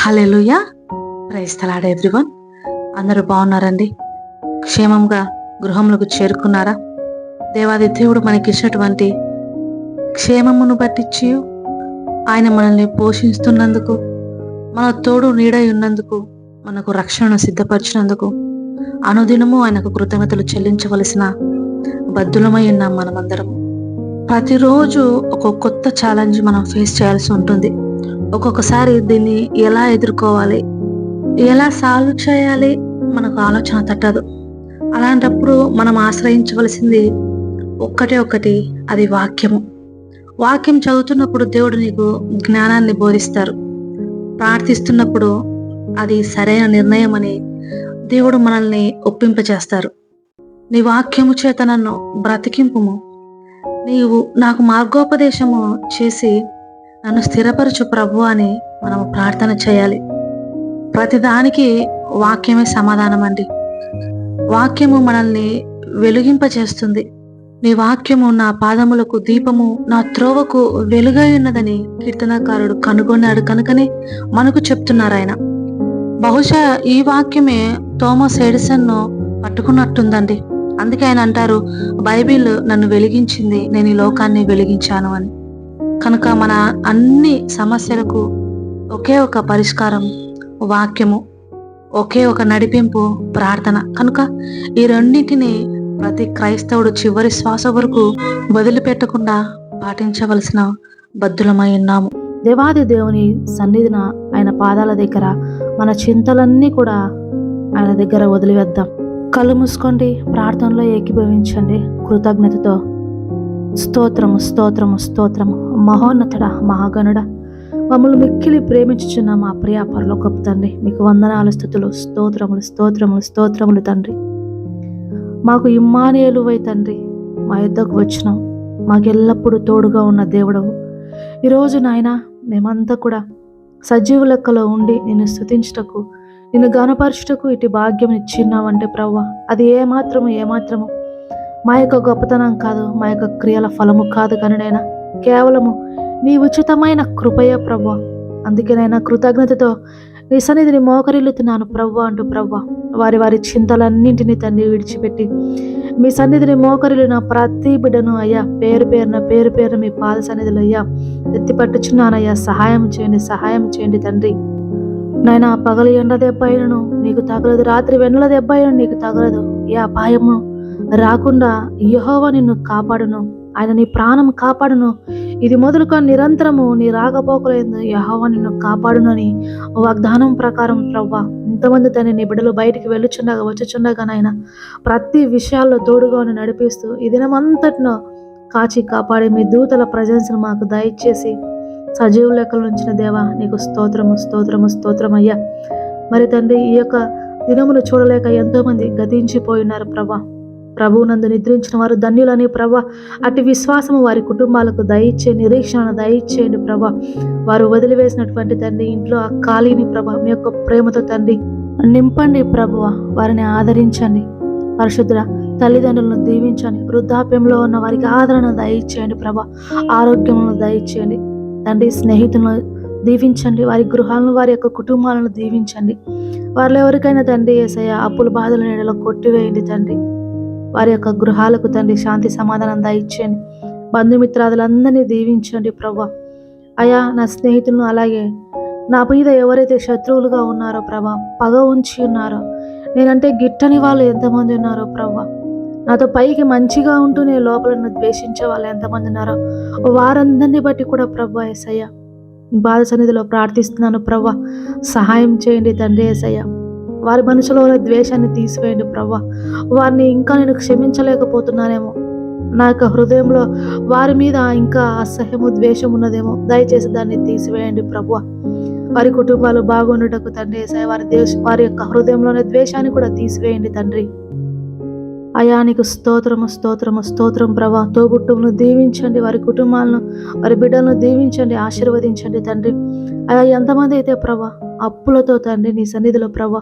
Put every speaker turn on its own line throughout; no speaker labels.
Hallelujah క్రైస్తలాడే everyone అందరూ బాగున్నారండి? క్షేమంగా గృహంలోకి చేరుకున్నారా? దేవాది దేవుడు మనకిచ్చినటువంటి క్షేమమును బట్టించి ఆయన మనల్ని పోషిస్తున్నందుకు మన తోడు నీడై ఉన్నందుకు మనకు రక్షణను సిద్ధపరిచినందుకు అనుదినము ఆయనకు కృతజ్ఞతలు చెల్లించవలసిన బద్దులమై ఉన్నాం మనమందరం ప్రతిరోజు ఒక కొత్త ఛాలెంజ్ మనం ఫేస్ చేయాల్సి ఉంటుంది. ఒక్కొక్కసారి దీన్ని ఎలా ఎదుర్కోవాలి? ఎలా సాల్వ్ చేయాలి? మనకు ఆలోచన తట్టదు. అలాంటప్పుడు మనం ఆశ్రయించవలసింది ఒక్కటే ఒకటి అది వాక్యము. వాక్యం చదువుతున్నప్పుడు దేవుడు నీకు జ్ఞానాన్ని బోధిస్తారు. ప్రార్థిస్తున్నప్పుడు అది సరైన నిర్ణయం అని దేవుడు మనల్ని ఒప్పింపచేస్తారు. నీ వాక్యము చేత నన్ను బ్రతికింపుము. నీవు నాకు మార్గోపదేశము చేసి నన్ను స్థిరపరచు ప్రభు అని మనం ప్రార్థన చేయాలి. ప్రతిదానికి వాక్యమే సమాధానం అండి వాక్యము మనల్ని వెలిగింపచేస్తుంది నీ వాక్యము నా పాదములకు దీపము నా త్రోవకు వెలుగై ఉన్నదని కీర్తనకారుడు కనుగొన్నాడు కనుకనే మనకు చెప్తున్నారు ఆయన. బహుశా ఈ వాక్యమే థోమస్ ఎడిసన్ను పట్టుకున్నట్టుందండి. అందుకే ఆయన అంటారు బైబిల్ నన్ను వెలిగించింది నేను ఈ లోకాన్ని వెలిగించాను అని. కనుక మన అన్ని సమస్యలకు ఒకే ఒక పరిష్కారం వాక్యము ఒకే ఒక నడిపింపు ప్రార్థన. కనుక ఈ రెండింటిని ప్రతి క్రైస్తవుడు చివరి శ్వాస వరకు వదిలిపెట్టకుండా పాటించవలసిన బద్దులమై ఉన్నాము. దేవాది దేవుని సన్నిధిన ఆయన పాదాల దగ్గర మన చింతలన్నీ కూడా ఆయన దగ్గర వదిలివేద్దాం. కళ్ళు మూసుకోండి ప్రార్థనలో ఏకీభవించండి. కృతజ్ఞతతో. స్తోత్రము స్తోత్రము స్తోత్రము. మహోన్నతుడ మహాగణుడ మమ్మల్ని మిక్కిలి ప్రేమించుచున్న మా ప్రియ పరలోకపు తండ్రి మీకు వందనాలు స్థుతులు స్తోత్రములు స్తోత్రములు స్తోత్రములు తండ్రి. మాకు ఇమ్మానేలువై తండ్రి మా యుద్ధకు వచ్చినాం. మాకెల్లప్పుడూ తోడుగా ఉన్న దేవుడవు. ఈరోజు నాయన మేమంతా కూడా సజీవ లెక్కలో ఉండి నిన్ను స్థుతించటకు నిన్ను గనపరచుటకు ఇటు భాగ్యం ఇచ్చిన్నావంటే ప్రవ్వ అది ఏమాత్రము ఏమాత్రము? మా యొక్క గొప్పతనం కాదు మా యొక్క క్రియల ఫలము కాదు కానీ నైనా కేవలము నీ ఉచితమైన కృపయ అందుకే అందుకేనైనా కృతజ్ఞతతో నీ సన్నిధిని మోకరిల్లుతున్నాను ప్రవ్వ అంటూ ప్రవ్వ వారి వారి చింతలన్నింటినీ తండ్రి విడిచిపెట్టి మీ సన్నిధిని మోకరిల్లిన ప్రతి బిడ్డను అయ్యా పేరు పేరున పేరు పేరున మీ పాద సన్నిధిలో అయ్యా ఎత్తిపట్టుచున్నానయ్యా సహాయం చేయండి సహాయం చేయండి తండ్రి. నాయన పగలు ఎండ దెబ్బ అయినను నీకు తగలదు రాత్రి వెన్నెల దెబ్బ నీకు తగలదు. ఏ అపాయము రాకుండా యహోవ నిన్ను కాపాడును. ఆయన నీ ప్రాణం కాపాడును. ఇది మొదలుకొని నిరంతరము నీ రాకపోకలేదు యహోవా నిన్ను కాపాడును అని వాగ్దానం ప్రకారం ప్రవ్వా ఇంతమంది తన నీ బిడ్డలు బయటికి వెళ్ళుచుండగా వచ్చుచుండగా నాయన ప్రతి విషయాల్లో తోడుగా నడిపిస్తూ ఈ దినమంతటినో కాచి కాపాడి మీ దూతల ప్రజెన్స్ను మాకు దయచేసి సజీవ లెక్కల నుంచిన దేవా నీకు స్తోత్రము స్తోత్రము స్తోత్రం అయ్యా మరి తండ్రి ఈ యొక్క దినమును చూడలేక ఎంతో మంది గతించిపోయినారు ప్రభా ప్రభువునందు నిద్రించిన వారు ధన్యులని ప్రభ. అటు విశ్వాసము వారి కుటుంబాలకు దయచే నిరీక్షణ దయచేయండి ప్రభా. వారు వదిలివేసినటువంటి తండ్రి ఇంట్లో ఆ ఖాళీని ప్రభ మీ యొక్క ప్రేమతో తండ్రి నింపండి ప్రభువ వారిని ఆదరించండి. పరిశుద్ధ తల్లిదండ్రులను దీవించండి. వృద్ధాప్యంలో ఉన్న వారికి ఆదరణ దయచేయండి ప్రభా. ఆరోగ్యమును దయచేయండి. తండ్రి స్నేహితులను దీవించండి. వారి గృహాలను వారి యొక్క కుటుంబాలను దీవించండి. వారిలో ఎవరికైనా తండ్రి ఏసయ్య అప్పుల బాధల నీడలో కొట్టివేయండి తండ్రి. వారి యొక్క గృహాలకు తండ్రి శాంతి సమాధానం దయచేయండి. బంధుమిత్రాదులందరినీ దీవించండి ప్రభా. అయా నా స్నేహితులను అలాగే నా మీద ఎవరైతే శత్రువులుగా ఉన్నారో ప్రభా పగ ఉంచి ఉన్నారో నేనంటే గిట్టని వాళ్ళు ఎంతమంది ఉన్నారో ప్రభా నాతో పైకి మంచిగా ఉంటూ నేను లోపల ద్వేషించే వాళ్ళు ఎంతమంది ఉన్నారో వారందరినీ బట్టి కూడా ప్రభా ఏసయ్య బాధ సన్నిధిలో ప్రార్థిస్తున్నాను ప్రభా. సహాయం చేయండి తండ్రి ఏసయ్య. వారి మనసులో ఉన్న ద్వేషాన్ని తీసివేయండి ప్రభా వారిని ఇంకా నేను క్షమించలేకపోతున్నానేమో. నా యొక్క హృదయంలో వారి మీద ఇంకా అసహ్యము ద్వేషం ఉన్నదేమో. దయచేసి దాన్ని తీసివేయండి ప్రభు వారి కుటుంబాలు బాగుండుటకు తండ్రి ఏసయ్య వారి దేశ వారి యొక్క హృదయంలోనే ద్వేషాన్ని కూడా తీసివేయండి తండ్రి. అయానికి స్తోత్రము స్తోత్రము స్తోత్రం ప్రభా తోబుట్టువులను దీవించండి వారి కుటుంబాలను వారి బిడ్డలను దీవించండి ఆశీర్వదించండి తండ్రి. అయా ఎంతమంది అయితే ప్రభా అప్పులతో తండ్రి నీ సన్నిధిలో ప్రభా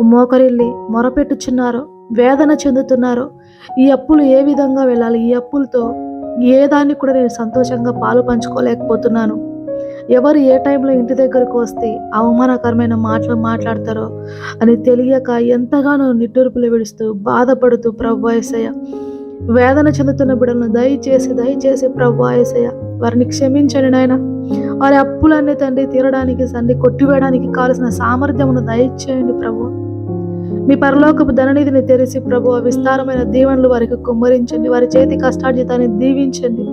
మోకరిల్లి మొరపెట్టుచున్నారో వేదన చెందుతున్నారో. ఈ అప్పులు ఏ విధంగా వెళ్ళాలి? ఈ అప్పులతో ఏ దాన్ని కూడా నేను సంతోషంగా పాలు పంచుకోలేకపోతున్నాను.
ఎవరు ఏ టైంలో ఇంటి దగ్గరకు వస్తే అవమానకరమైన మాటలు మాట్లాడతారో అని తెలియక ఎంతగానో నిట్టూర్పులు విడుస్తూ బాధపడుతూ ప్రవ్వాయసయ్య వేదన చెందుతున్న బిడ్డలను దయచేసి దయచేసి ప్రవ్వాయసయ్య వారిని క్షమించండి నాయన. వారి అప్పులన్నీ తండ్రి తీరడానికి తండ్రి కొట్టివేయడానికి కావలసిన సామర్థ్యమును దయచేయండి ప్రభు. మీ పరలోకపు ధననిధిని తెరిచి ప్రభు విస్తారమైన దీవెనలు వారికి కుమ్మరించండి. వారి చేతి కష్టార్జితాన్ని దీవించండి.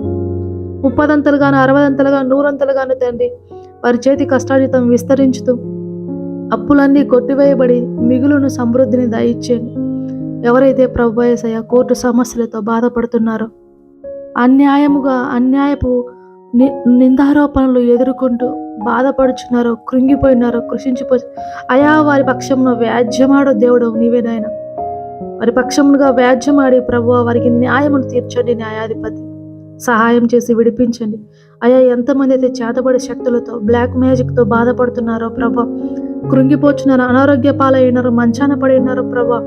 ముప్పదంతలుగాను అరవదంతలుగా నూరంతలుగాను తండ్రి వారి చేతి కష్టార్జితం విస్తరించుతూ అప్పులన్నీ కొట్టివేయబడి మిగులును సమృద్ధిని దయచేయండి. ఎవరైతే ప్రభు వయసయ్య కోర్టు సమస్యలతో బాధపడుతున్నారో అన్యాయముగా అన్యాయపు ని నిందారోపణలు ఎదుర్కొంటూ బాధపడుచున్నారో కృంగిపోయినారో కృషించిపో అయా వారి పక్షంలో వ్యాజ్యమాడో దేవుడు నీవే నాయన. వారి పక్షముగా వ్యాజ్యమాడి ప్రభు వారికి న్యాయమును తీర్చండి న్యాయాధిపతి. సహాయం చేసి విడిపించండి. అయా ఎంతమంది అయితే చేతబడి శక్తులతో బ్లాక్ మ్యాజిక్తో బాధపడుతున్నారో ప్రభా కృంగిపోచున్నారు అనారోగ్య పాలైనారు మంచాన పడినారు ప్రభా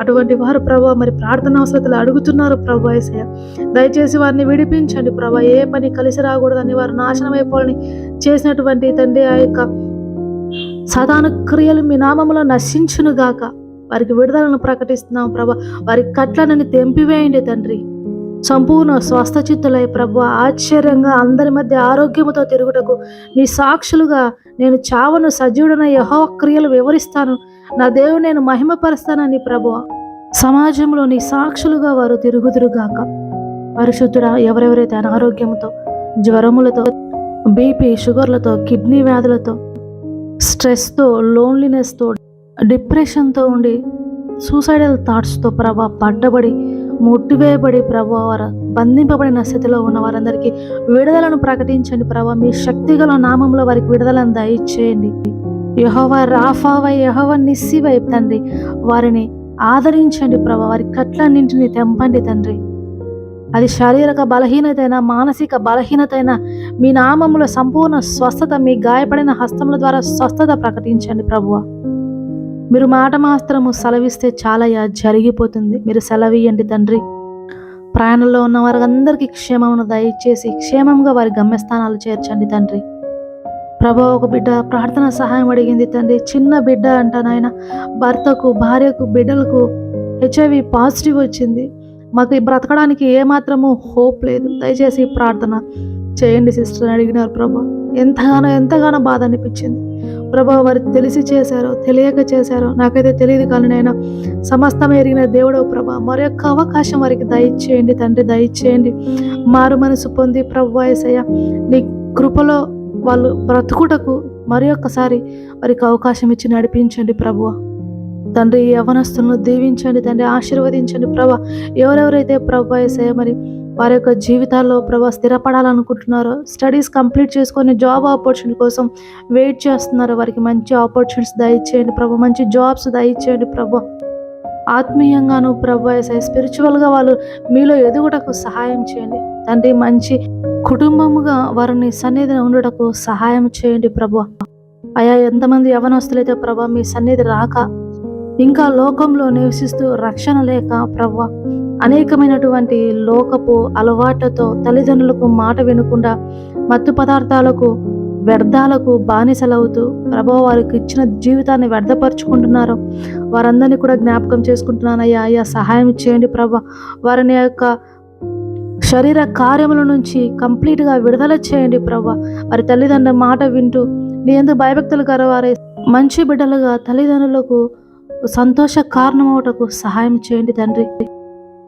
అటువంటి వారు ప్రభా మరి ప్రార్థన అవసరతలు అడుగుతున్నారు ప్రభా ఏసయ్య. దయచేసి వారిని విడిపించండి ప్రభా ఏ పని కలిసి రాకూడదని వారు నాశనం అయిపోవాలని చేసినటువంటి తండ్రి ఆ యొక్క సదాన క్రియలు మీ నామములో నశించునుగాక. వారికి విడుదలను ప్రకటిస్తున్నాం ప్రభా వారి కట్లనని తెంపివేయండి తండ్రి. సంపూర్ణ స్వస్థచిత్తులై ప్రభు ఆశ్చర్యంగా అందరి మధ్య ఆరోగ్యముతో తిరుగుటకు నీ సాక్షులుగా నేను చావను. సజీవుడన యహో క్రియలు వివరిస్తాను. నా దేవుడు నేను మహిమపరుస్తానని ప్రభు సమాజంలో నీ సాక్షులుగా వారు తిరుగుదురుగాక. పరిశుద్ధుడా ఎవరెవరైతే అనారోగ్యంతో జ్వరములతో బీపీ షుగర్లతో కిడ్నీ వ్యాధులతో స్ట్రెస్తో లోన్లీనెస్తో డిప్రెషన్తో ఉండి సూసైడల్ థాట్స్తో ప్రభా పడ్డబడి ముట్టివేయబడి ప్రభా వారు బంధింపబడిన స్థితిలో ఉన్న వారందరికీ విడుదలను ప్రకటించండి ప్రభా. మీ శక్తిగల నామంలో వారికి విడుదలను దయచేయండి. యహోవ రాఫావై యహోవ నిస్సివై తండ్రి వారిని ఆదరించండి ప్రభా. వారి కట్లన్నింటిని తెంపండి తండ్రి. అది శారీరక బలహీనత అయినా మానసిక బలహీనత అయినా మీ నామంలో సంపూర్ణ స్వస్థత మీ గాయపడిన హస్తముల ద్వారా స్వస్థత ప్రకటించండి ప్రభువ మీరు మాట మాత్రము సెలవిస్తే చాలయ్యా జరిగిపోతుంది. మీరు సెలవియండి తండ్రి. ప్రయాణంలో ఉన్న వారందరికీ క్షేమమును దయచేసి క్షేమంగా వారి గమ్యస్థానాలు చేర్చండి తండ్రి. ప్రభా ఒక బిడ్డ ప్రార్థన సహాయం అడిగింది తండ్రి. చిన్న బిడ్డ అంట నాయన భర్తకు భార్యకు బిడ్డలకు హెచ్ఐవి పాజిటివ్ వచ్చింది. మాకు బ్రతకడానికి ఏమాత్రము హోప్ లేదు. దయచేసి ప్రార్థన చేయండి సిస్టర్ అని అడిగినారు ప్రభా. ఎంతగానో ఎంతగానో బాధ అనిపించింది. ప్రభా వారు తెలిసి చేశారో తెలియక చేశారో నాకైతే తెలియదు కానీ నేను సమస్తం ఎరిగిన దేవుడో ప్రభా మరొక అవకాశం వారికి దయచేయండి తండ్రి దయచేయండి. మారు మనసు పొంది ప్రభు ఏసయ్య నీ కృపలో వాళ్ళు బ్రతుకుటకు మరి ఒక్కసారి వారికి అవకాశం ఇచ్చి నడిపించండి ప్రభువ తండ్రి యవనస్తులను దీవించండి తండ్రి ఆశీర్వదించండి ప్రభా. ఎవరెవరైతే ప్రభా ఏసయ్య మరి వారి యొక్క జీవితాల్లో ప్రభా స్థిరపడాలనుకుంటున్నారో స్టడీస్ కంప్లీట్ చేసుకొని జాబ్ ఆపర్చునిటీ కోసం వెయిట్ చేస్తున్నారు. వారికి మంచి ఆపర్చునిటీస్ దయచేయండి ప్రభా మంచి జాబ్స్ దయచేయండి ప్రభా. ఆత్మీయంగాను ప్రభా ఏసయ్య స్పిరిచువల్గా వాళ్ళు మీలో ఎదుగుటకు సహాయం చేయండి. తండ్రి మంచి కుటుంబముగా వారిని సన్నిధిని ఉండటకు సహాయం చేయండి ప్రభా. అయా ఎంతమంది యవనస్తులైతే ప్రభా మీ సన్నిధి రాక ఇంకా లోకంలో నివసిస్తూ రక్షణ లేక ప్రభా అనేకమైనటువంటి లోకపు అలవాట్లతో తల్లిదండ్రులకు మాట వినకుండా మత్తు పదార్థాలకు వ్యర్థాలకు బానిసలవుతూ ప్రభా వారికి ఇచ్చిన జీవితాన్ని వ్యర్థపరుచుకుంటున్నారు వారందరినీ కూడా జ్ఞాపకం చేసుకుంటున్నాను అయ్యా అయ్యా సహాయం చేయండి ప్రభా. వారిని యొక్క శరీర కార్యముల నుంచి కంప్లీట్గా విడుదల చేయండి ప్రభా. వారి తల్లిదండ్రుల మాట వింటూ నీ ఎందు భయభక్తులు వారి మంచి బిడ్డలుగా తల్లిదండ్రులకు సంతోష కారణమవుటకు సహాయం చేయండి తండ్రి.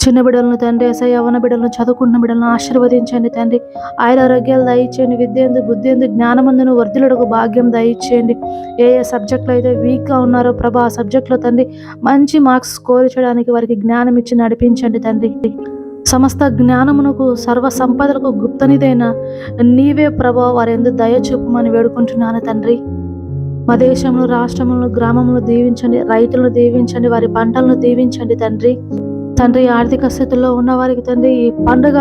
చిన్న బిడ్డలను తండ్రి ఎస్ఐ యవన బిడ్డలను చదువుకున్న బిడ్డలను ఆశీర్వదించండి తండ్రి. ఆయన ఆరోగ్యాలు దయచేయండి విద్యందు బుద్ధిందు జ్ఞానమందును వర్ధులకు భాగ్యం దయచేయండి. ఏ ఏ సబ్జెక్టులు అయితే వీక్గా ఉన్నారో ప్రభా ఆ సబ్జెక్టులో తండ్రి మంచి మార్క్స్ స్కోర్ చేయడానికి వారికి జ్ఞానం ఇచ్చి నడిపించండి తండ్రి. సమస్త జ్ఞానమునకు సర్వ సంపదలకు గుప్తనిదైన నీవే ప్రభా వారి ఎందు దయ చూపమని వేడుకుంటున్నాను తండ్రి. మా దేశంలో రాష్ట్రములను గ్రామములను దీవించండి రైతులను దీవించండి వారి పంటలను దీవించండి తండ్రి. తండ్రి ఆర్థిక స్థితిలో ఉన్న వారికి తండ్రి ఈ పండుగ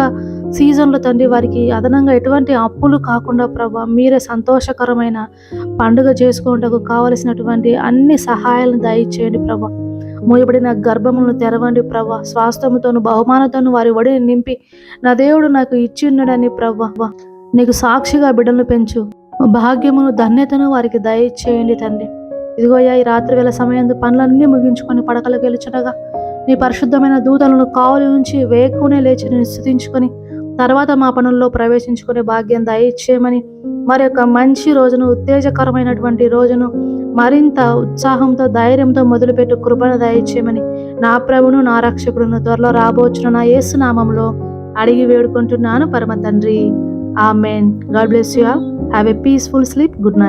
సీజన్లో తండ్రి వారికి అదనంగా ఎటువంటి అప్పులు కాకుండా ప్రభా మీరే సంతోషకరమైన పండుగ చేసుకుంటకు కావలసినటువంటి అన్ని సహాయాలను దయచేయండి ప్రభా. మూయబడిన గర్భములను తెరవండి ప్రభా. స్వాస్థ్యముతోను బహుమానతోను వారి ఒడిని నింపి నా దేవుడు నాకు ఇచ్చి ఉన్నాడని ప్రభా. నీకు సాక్షిగా బిడ్డలను పెంచు. భాగ్యమును ధన్యతను వారికి దయచేయండి తండ్రి. ఇదిగోయా ఈ రాత్రి వేళ సమయం పనులన్నీ ముగించుకొని పడకలకు వెళ్ళుచుండగా నీ పరిశుద్ధమైన దూతలను కావలి ఉంచి వేకునే లేచి నేను స్థుతించుకొని తర్వాత మా పనుల్లో ప్రవేశించుకునే భాగ్యం దయచేయమని మరి యొక్క మంచి రోజును ఉత్తేజకరమైనటువంటి రోజును మరింత ఉత్సాహంతో ధైర్యంతో మొదలుపెట్టు కృపను దయచేయమని నా ప్రభును నా రక్షకుడును త్వరలో రాబోచున నా యేసు నామంలో అడిగి వేడుకుంటున్నాను పరమ తండ్రి. Amen. God bless you all. Have a peaceful sleep. Good night.